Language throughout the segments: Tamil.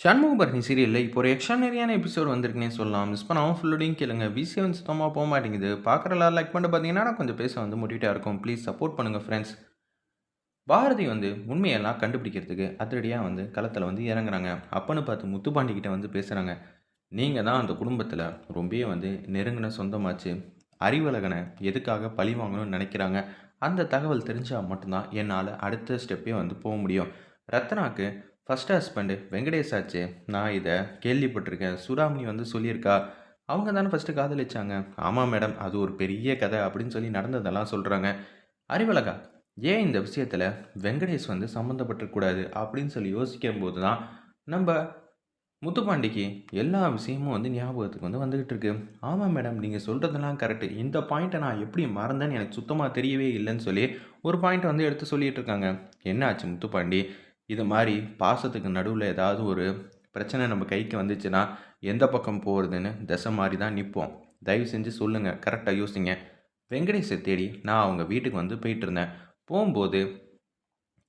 சண்முகபரணி சீரியலில் இப்போ ஒரு எக்ஸ்ட்ரானரியான எபிசோட் வந்திருக்குனே சொல்லலாம். மிஸ் பண்ணாமல் ஃபுல்லோடையும் கேளுங்க. விசி வந்து சுத்தமாக போக மாட்டேங்குது. பார்க்குறலாம் லைக் பண்ணிட்டு பார்த்தீங்கன்னா கொஞ்சம் பேச வந்து மோட்டிவேட்டாக இருக்கும். ப்ளீஸ் சப்போர்ட் பண்ணுங்கள் ஃப்ரெண்ட்ஸ் பாரதி வந்து உண்மையெல்லாம் கண்டுபிடிக்கிறதுக்கு அதிரடியாக வந்து களத்தில் வந்து இறங்குறாங்க. அப்பன்னு பார்த்து முத்துப்பாண்டிக்கிட்ட வந்து பேசுகிறாங்க நீங்கள் தான் அந்த குடும்பத்தில் ரொம்பவே வந்து நெருங்கின சொந்தமாச்சு. அறிவழகனை எதுக்காக பழி வாங்கணும்னு நினைக்கிறாங்க. அந்த தகவல் தெரிஞ்சால் மட்டும்தான் என்னால் அடுத்த ஸ்டெப்பே வந்து போக முடியும். ரத்னாக்கு ஃபஸ்ட் ஹஸ்பண்டு வெங்கடேஷ் ஆச்சு நான் இதை கேள்விப்பட்டிருக்கேன். சுடாமணி வந்து சொல்லியிருக்கா அவங்க தானே ஃபஸ்ட்டு காதலிச்சாங்க. ஆமாம் மேடம் அது ஒரு பெரிய கதை அப்படின்னு சொல்லி நடந்ததெல்லாம் சொல்கிறாங்க அறிவழகா ஏன் இந்த விஷயத்தில் வெங்கடேஷ் வந்து சம்மந்தப்பட்டிருக்கூடாது அப்படின்னு சொல்லி யோசிக்கும் போது தான் நம்ம முத்துப்பாண்டிக்கு எல்லா விஷயமும் வந்து ஞாபகத்துக்கு வந்து வந்துக்கிட்டு இருக்கு. ஆமாம் மேடம் நீங்கள் சொல்கிறதெல்லாம் கரெக்டு. இந்த பாயிண்ட்டை நான் எப்படி மறந்தேன்னு எனக்கு சுத்தமாக தெரியவே இல்லைன்னு சொல்லி ஒரு பாயிண்ட் வந்து எடுத்து சொல்லிகிட்டு இருக்காங்க. என்ன ஆச்சு முத்துப்பாண்டி? இது மாதிரி பாசத்துக்கு நடுவில் ஏதாவது ஒரு பிரச்சனை நம்ம கைக்கு வந்துச்சுன்னா எந்த பக்கம் போகிறதுன்னு திசை மாதிரி தான் நிற்போம் தயவு செஞ்சு சொல்லுங்கள் கரெக்டாக யோசிங்க. வெங்கடேஷை தேடி நான் அவங்க வீட்டுக்கு வந்து போயிட்டு இருந்தேன். போகும்போது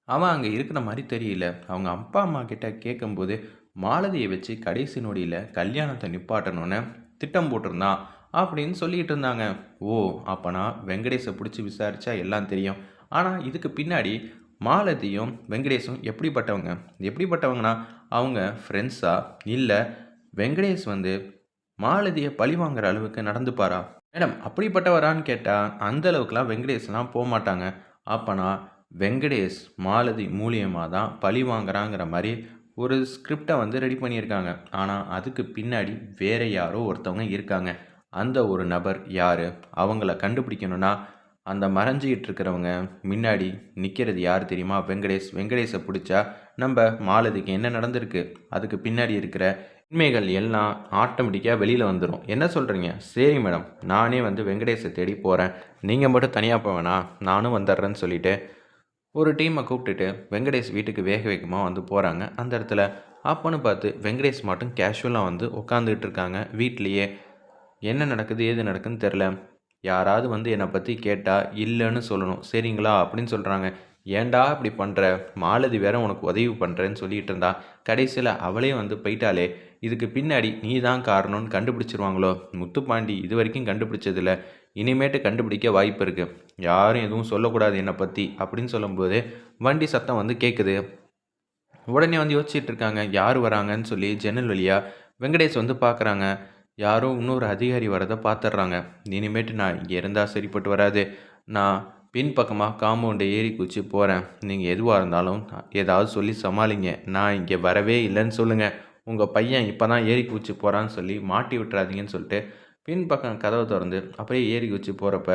அவன் அங்கே இருக்கிற மாதிரி தெரியல. அவங்க அப்பா அம்மா கிட்ட கேட்கும்போது மாலதியை வச்சு கடைசி நொடியில் கல்யாணத்தை நிப்பாட்டணும்னு திட்டம் போட்டிருந்தான் அப்படின்னு சொல்லிகிட்டு இருந்தாங்க. ஓ அப்போனா வெங்கடேஷை பிடிச்சி விசாரித்தா எல்லாம் தெரியும். ஆனால் இதுக்கு பின்னாடி மாலதியும் வெங்கடேஷும் எப்படிப்பட்டவங்க? எப்படிப்பட்டவங்கன்னா அவங்க ஃப்ரெண்ட்ஸா இல்லை வெங்கடேஷ் வந்து மாலதியை பழி வாங்குற அளவுக்கு நடந்துப்பாரா? மேடம் அப்படிப்பட்டவரான்னு கேட்டால் அந்த அளவுக்குலாம் வெங்கடேஷ்லாம் போக மாட்டாங்க. அப்போனா வெங்கடேஷ் மாலதி மூலியமாக தான் பழி வாங்குறாங்கிற மாதிரி ஒரு ஸ்கிரிப்டை வந்து ரெடி பண்ணியிருக்காங்க. ஆனால் அதுக்கு பின்னாடி வேற யாரோ ஒருத்தவங்க இருக்காங்க. அந்த ஒரு நபர் யார்? அவங்கள கண்டுபிடிக்கணும்னா அந்த மறைஞ்சிக்கிட்டு இருக்கிறவங்க முன்னாடி நிற்கிறது யார் தெரியுமா? வெங்கடேஷ். வெங்கடேஷை பிடிச்சா நம்ம மாலதிக்கு என்ன நடந்திருக்கு? அதுக்கு பின்னாடி இருக்கிற உண்மைகள் எல்லாம் ஆட்டோமேட்டிக்காக வெளியில் வந்துடும் என்ன சொல்கிறீங்க சரி மேடம். நானே வந்து வெங்கடேஷை தேடி போகிறேன் நீங்கள் மட்டும் தனியாக போவேணா நானும் வந்துடுறேன்னு சொல்லிட்டு ஒரு டீமை கூப்பிட்டுட்டு வெங்கடேஷ் வீட்டுக்கு வேக வேகமாக வந்து போகிறாங்க அந்த இடத்துல அப்போன்னு பார்த்து வெங்கடேஷ் மட்டும் கேஷுவலாக வந்து உட்காந்துக்கிட்டு இருக்காங்க. வீட்லேயே என்ன நடக்குது ஏது நடக்குதுன்னு தெரில யாராவது வந்து என்னை பற்றி கேட்டால் இல்லைன்னு சொல்லணும். சரிங்களா? அப்படின்னு சொல்கிறாங்க ஏன்டா இப்படி பண்ணுற மாலதி வேற உனக்கு உதவி பண்ணுறேன்னு சொல்லிட்டு இருந்தா. கடைசியில் அவளே வந்து போயிட்டாலே இதுக்கு பின்னாடி நீ தான் காரணம்னு கண்டுபிடிச்சிருவாங்களோ? முத்துப்பாண்டி இது வரைக்கும் கண்டுபிடிச்சதில்ல. இனிமேட்டு கண்டுபிடிக்க வாய்ப்பு இருக்குது யாரும் எதுவும் சொல்லக்கூடாது என்னை பற்றி அப்படின்னு சொல்லும்போது வண்டி சத்தம் வந்து கேட்குது உடனே வந்து யோசிச்சுட்டு இருக்காங்க. யார் வராங்கன்னு சொல்லி ஜன்னல் வழியாக வெங்கடேஷ் வந்து பார்க்குறாங்க யாரோ இன்னொரு அதிகாரி வரதை பார்த்துட்றாங்க. இனிமேட்டு நான் இங்கே இருந்தால் சரிப்பட்டு வராது. நான் பின்பக்கமாக காம்பவுண்டை ஏறி குச்சி போகிறேன் நீங்கள் எதுவாக இருந்தாலும் ஏதாவது சொல்லி சமாளிங்க. நான் இங்கே வரவே இல்லைன்னு சொல்லுங்கள் உங்கள் பையன் இப்போ தான் ஏறி குச்சி போகிறான்னு சொல்லி மாட்டி விட்டுறாதீங்கன்னு சொல்லிட்டு பின்பக்கம் கதவை திறந்து அப்படியே ஏறி குச்சி போகிறப்ப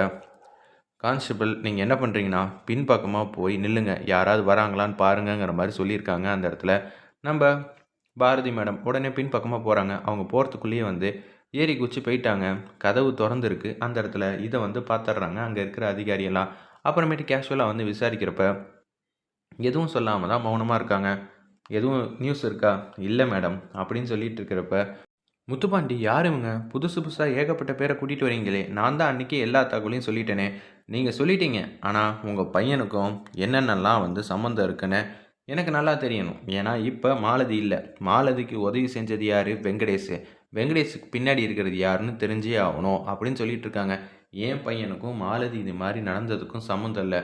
கான்ஸ்டபிள் நீங்கள் என்ன பண்ணுறீங்கன்னா பின்பக்கமாக போய் நில்லுங்க. யாராவது வராங்களான்னு பாருங்கங்கிற மாதிரி சொல்லியிருக்காங்க அந்த இடத்துல. நம்ம பாரதி மேடம் உடனே பின்பக்கமாக போகிறாங்க அவங்க போகிறதுக்குள்ளேயே வந்து ஏறி குச்சி போயிட்டாங்க. கதவு திறந்துருக்கு. அந்த இடத்துல இதை வந்து பார்த்துட்றாங்க அங்கே இருக்கிற அதிகாரியெல்லாம் அப்புறமேட்டு கேஷுவலாக வந்து விசாரிக்கிறப்ப எதுவும் சொல்லாமல் தான் மௌனமாக இருக்காங்க. எதுவும் நியூஸ் இருக்கா? இல்லை மேடம் அப்படின்னு சொல்லிட்டு இருக்கிறப்ப முத்துப்பாண்டி யார் இவங்க? புதுசு புதுசாக ஏகப்பட்ட பேரை கூட்டிகிட்டு வரீங்களே. நான் தான் அன்றைக்கி எல்லா தகவலையும் சொல்லிட்டேனே. நீங்கள் சொல்லிட்டீங்க. ஆனால் உங்கள் பையனுக்கும் என்னென்னலாம் வந்து சம்மந்தம் இருக்குன்னு எனக்கு நல்லா தெரியணும். ஏன்னா இப்போ மாலதி இல்லை. மாலதிக்கு உதவி செஞ்சது யார்? வெங்கடேஷ் வெங்கடேஷுக்கு பின்னாடி இருக்கிறது யாருன்னு தெரிஞ்சே ஆகணும் அப்படின்னு சொல்லிட்டு இருக்காங்க. என் பையனுக்கும் மாலதி இது மாதிரி நடந்ததுக்கும் சம்மந்தம் இல்லை.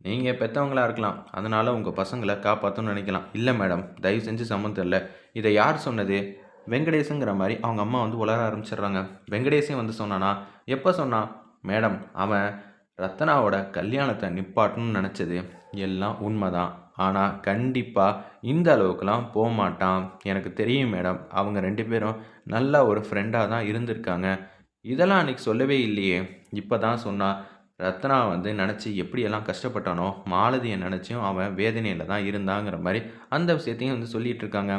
நீங்கள் பெற்றவங்களாக இருக்கலாம். அதனால் உங்கள் பசங்களை காப்பாற்றணும்னு நினைக்கலாம். இல்லை மேடம் தயவு செஞ்சு சம்மந்தம் இல்லை. இதை யார் சொன்னது? வெங்கடேஷுங்கிற மாதிரி அவங்க அம்மா வந்து உளர ஆரம்பிச்சிடுறாங்க. வெங்கடேஷே வந்து சொன்னானா எப்போ சொன்னான் மேடம் அவன் ரத்னாவோட கல்யாணத்தை நிப்பாட்டணும்னு நினச்சது எல்லாம் உண்மைதான். ஆனால் கண்டிப்பாக இந்த அளவுக்குலாம் போக மாட்டான். எனக்கு தெரியும் மேடம். அவங்க ரெண்டு பேரும் நல்ல ஒரு ஃப்ரெண்டாக தான் இருந்திருக்காங்க. இதெல்லாம் அன்றைக்கி சொல்லவே இல்லையே. இப்போ தான் சொன்னான் ரத்னா வந்து நினச்சி எப்படியெல்லாம் கஷ்டப்பட்டானோ மாலதியை நினச்சியும் அவன் வேதனையில் தான் இருந்தாங்கிற மாதிரி அந்த விஷயத்தையும் வந்து சொல்லிகிட்டு இருக்காங்க.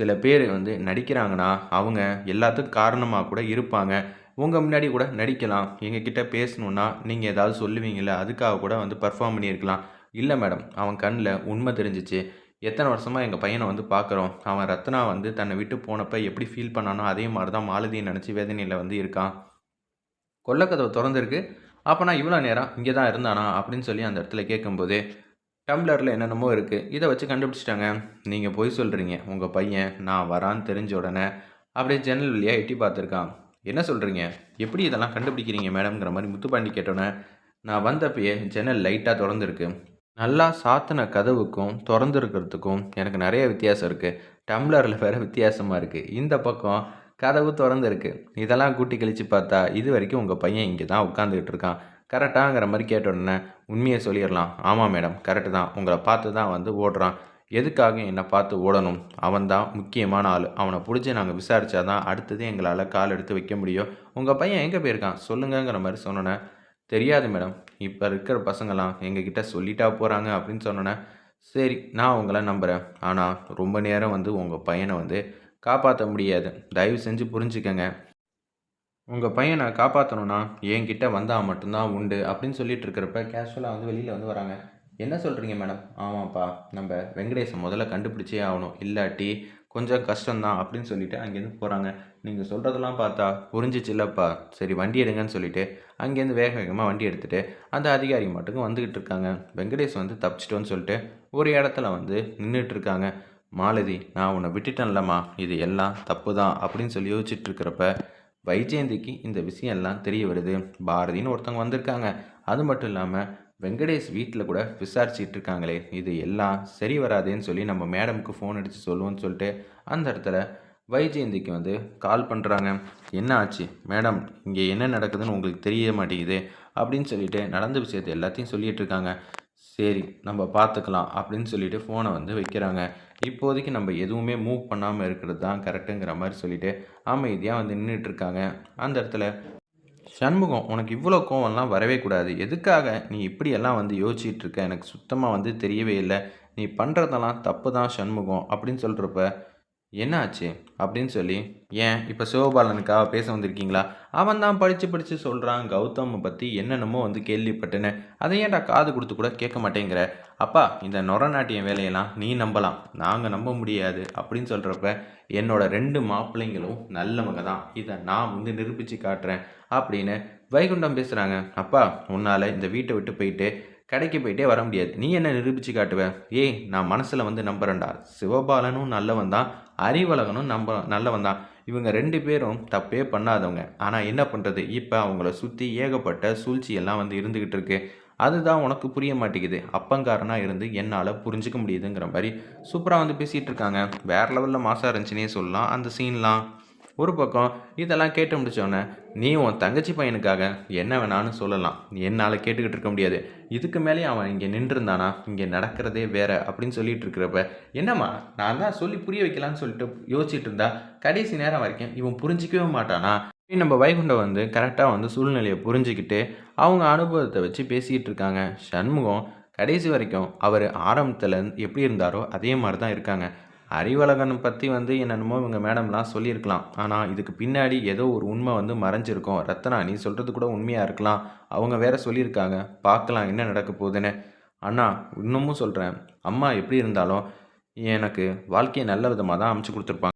சில பேர் வந்து நடிக்கிறாங்கன்னா அவங்க எல்லாத்துக்கும் காரணமாக கூட இருப்பாங்க. உங்கள் முன்னாடி கூட நடிக்கலாம். எங்ககிட்ட பேசணுன்னா நீங்கள் ஏதாவது சொல்லுவீங்களே அதுக்காக கூட வந்து பர்ஃபார்ம் பண்ணியிருக்கலாம். இல்லை மேடம் அவன் கண்ணில் உண்மை தெரிஞ்சிச்சு. எத்தனை வருஷமாக எங்கள் பையனை வந்து பார்க்குறோம் அவன் ரத்னா வந்து தன்னை விட்டு போனப்போ எப்படி ஃபீல் பண்ணானோ அதே மாதிரி தான் மாலதியை நினச்சி வேதனையில் வந்து இருக்கான். கொல்லக்கதவை திறந்துருக்கு. அப்போ நான் இவ்வளோ நேரம் இங்கே தான் இருந்தானா? அப்படின்னு சொல்லி அந்த இடத்துல கேட்கும்போது டம்ளரில் என்னென்னமோ இருக்குது இதை வச்சு கண்டுபிடிச்சிட்டாங்க. நீங்கள் போய் சொல்கிறீங்க உங்கள் பையன் நான் வரான்னு தெரிஞ்ச உடனே அப்படியே ஜன்னல் வழியாக எட்டி பார்த்துருக்கான். என்ன சொல்கிறீங்க எப்படி இதெல்லாம் கண்டுபிடிக்கிறீங்க மேடம்ங்கிற மாதிரி முத்துப்பாண்டி கேட்டோன்னே நான் வந்தப்பயே ஜன்னல் லைட்டாக திறந்துருக்கு. நல்லா சாத்தின கதவுக்கும் திறந்துருக்கிறதுக்கும் எனக்கு நிறைய வித்தியாசம் இருக்குது டம்ளரில் வேறு வித்தியாசமாக இருக்குது இந்த பக்கம் கதவு திறந்துருக்கு. இதெல்லாம் கூட்டி கழித்து பார்த்தா இது வரைக்கும் உங்கள் பையன் இங்கே தான் உட்காந்துக்கிட்டு இருக்கான். கரெக்டாங்கிற மாதிரி கேட்ட உடனே உண்மையை சொல்லிடலாம். ஆமாம் மேடம் கரெக்டு தான். உங்களை பார்த்து தான் வந்து ஓடுறான். எதுக்காக என்னை பார்த்து ஓடணும்? அவன் தான் முக்கியமான ஆள். அவனை பிடிச்சி நாங்கள் விசாரித்தா தான் அடுத்தது எங்களால் கால் எடுத்து வைக்க முடியும். உங்கள் பையன் எங்கே போயிருக்கான்? சொல்லுங்கங்கிற மாதிரி சொன்னோன்னே தெரியாது மேடம். இப்போ இருக்கிற பசங்களாம் எங்ககிட்ட சொல்லிட்டா போகிறாங்க அப்படின்னு சொன்னோன்னே சரி நான் உங்களை நம்புகிறேன் ஆனால் ரொம்ப நேரம் வந்து உங்கள் பையனை வந்து காப்பாற்ற முடியாது. தயவு செஞ்சு புரிஞ்சுக்கங்க. உங்கள் பையனை காப்பாற்றணும்னா என்கிட்ட வந்தால் மட்டும்தான் உண்டு அப்படின்னு சொல்லிட்டு இருக்கிறப்ப கேஷுவலாக வந்து வெளியில் வந்து வராங்க. என்ன சொல்கிறீங்க மேடம்? ஆமாப்பா நம்ம வெங்கடேசன் முதல்ல கண்டுபிடிச்சே ஆகணும். இல்லாட்டி கொஞ்சம் கஷ்டம்தான் அப்படின்னு சொல்லிவிட்டு அங்கேருந்து போகிறாங்க நீங்கள் சொல்கிறதெல்லாம் பார்த்தா புரிஞ்சிச்சில்லப்பா சரி வண்டி எடுங்கன்னு சொல்லிட்டு அங்கேருந்து வேக வேகமாக வண்டி எடுத்துகிட்டு அந்த அதிகாரி மட்டுக்கும் வந்துக்கிட்டு இருக்காங்க. வெங்கடேஷ் வந்து தப்பிச்சிட்டோன்னு சொல்லிட்டு ஒரு இடத்துல வந்து நின்றுட்டு இருக்காங்க. மாலதி நான் உன்னை விட்டுட்டேன்லம்மா. இது எல்லாம் தப்பு தான் அப்படின்னு சொல்லி யோசிச்சுட்டு இருக்கிறப்ப வைஜெயந்திக்கு இந்த விஷயம் எல்லாம் தெரிய வருது. பாரதின்னு ஒருத்தவங்க வந்திருக்காங்க. அது மட்டும் இல்லாமல் வெங்கடேஷ் வீட்டில் கூட விசாரிச்சிட்டு இருக்காங்களே இது எல்லாம் சரி வராதேன்னு சொல்லி நம்ம மேடமுக்கு ஃபோன் அடித்து சொல்லுவோன்னு சொல்லிட்டு அந்த இடத்துல வைஜெயந்திக்கு வந்து கால் பண்ணுறாங்க என்ன ஆச்சு? மேடம் இங்கே என்ன நடக்குதுன்னு உங்களுக்கு தெரிய மாட்டேங்குது அப்படின்னு சொல்லிட்டு நடந்த விஷயத்தை எல்லாத்தையும் சொல்லிகிட்டு இருக்காங்க. சரி நம்ம பார்த்துக்கலாம் அப்படின்னு சொல்லிட்டு ஃபோனை வந்து வைக்கிறாங்க. இப்போதைக்கு நம்ம எதுவுமே மூவ் பண்ணாமல் இருக்கிறது தான் கரெக்டுங்கிற மாதிரி சொல்லிட்டு அமைதியாக வந்து நின்றுட்டு இருக்காங்க. அந்த இடத்துல சண்முகம் உனக்கு இவ்வளோ கோவம்லாம் வரவே கூடாது. எதுக்காக நீ இப்படியெல்லாம் வந்து யோசிச்சிட்டு இருக்க? எனக்கு சுத்தமாக வந்து தெரியவே இல்லை. நீ பண்ணுறதெல்லாம் தப்பு தான் சண்முகம் அப்படின்னு சொல்கிறப்ப என்ன ஆச்சு அப்படின்னு சொல்லி ஏன்? இப்போ சிவபாலனுக்காக பேச வந்திருக்கீங்களா? அவன் தான் படித்து படித்து சொல்கிறான் கௌதமை பற்றி என்னென்னமோ வந்து கேள்விப்பட்டேன்னு அதை ஏன்டா காது கொடுத்து கூட கேட்க மாட்டேங்கிற? அப்பா இந்த நொரநாட்டியம் வேலையெல்லாம் நீ நம்பலாம். நாங்கள் நம்ப முடியாது. அப்படின்னு சொல்கிறப்ப என்னோட ரெண்டு மாப்பிள்ளைங்களும் நல்லவங்க தான். இதை நான் வந்து நிரூபித்து காட்டுறேன். அப்படின்னு வைகுண்டம் பேசுகிறாங்க அப்பா உன்னால் இந்த வீட்டை விட்டு போயிட்டு கடைக்கு போயிட்டே வர முடியாது. நீ என்ன நிரூபித்து காட்டுவ? ஏய் நான் மனசில் வந்து நம்புறேன்டா. சிவபாலனும் நல்லவன் தான். அறிவழகனும் நம்ப நல்லவன் தான் இவங்க ரெண்டு பேரும் தப்பே பண்ணாதவங்க. ஆனால் என்ன பண்ணுறது இப்போ அவங்கள சுற்றி ஏகப்பட்ட சூழ்ச்சியெல்லாம் வந்து இருந்துக்கிட்டு இருக்கு. அதுதான் உனக்கு புரிய மாட்டேங்குது. அப்பங்காரனாக இருந்து என்னால் புரிஞ்சுக்க முடியுதுங்கிற மாதிரி சூப்பராக வந்து பேசிகிட்டு இருக்காங்க. வேறு லெவலில் மாசாக இருந்துச்சுன்னே சொல்லலாம். அந்த சீன்லாம் ஒரு பக்கம் இதெல்லாம் கேட்டு முடிச்சோடனே நீ உன் தங்கச்சி பையனுக்காக என்ன வேணாலும் சொல்லலாம். என்னால் கேட்டுக்கிட்டு இருக்க முடியாது. இதுக்கு மேலே அவன் இங்கே நின்றுருந்தானா? இங்கே நடக்கிறதே வேற அப்படின்னு சொல்லிட்டு இருக்கிறப்ப என்னம்மா நான் தான் சொல்லி புரிய வைக்கலான்னு சொல்லிட்டு யோசிச்சுட்டு இருந்தா கடைசி நேரம் வரைக்கும் இவன் புரிஞ்சிக்கவே மாட்டானா? நம்ம வைகுண்டம் வந்து கரெக்டாக வந்து சூழ்நிலையை புரிஞ்சுக்கிட்டு அவங்க அனுபவத்தை வச்சு பேசிக்கிட்டு இருக்காங்க. சண்முகம் கடைசி வரைக்கும் அவர் ஆரம்பத்தில் எப்படி இருந்தாரோ அதே மாதிரி தான் இருக்காங்க. அறிவழகன் பற்றி வந்து என்னென்னமோ இவங்க மேடம்லாம் சொல்லியிருக்கலாம். ஆனால் இதுக்கு பின்னாடி ஏதோ ஒரு உண்மை வந்து மறைஞ்சிருக்கும். ரத்னா நீ சொல்கிறது கூட உண்மையாக இருக்கலாம். அவங்க வேற சொல்லியிருக்காங்க. பார்க்கலாம் என்ன நடக்க போகுதுன்னு. அண்ணா இன்னமும் சொல்கிறேன் அம்மா எப்படி இருந்தாலும் எனக்கு வாழ்க்கையை நல்ல விதமாக தான் அமைச்சு கொடுத்துருப்பாங்க.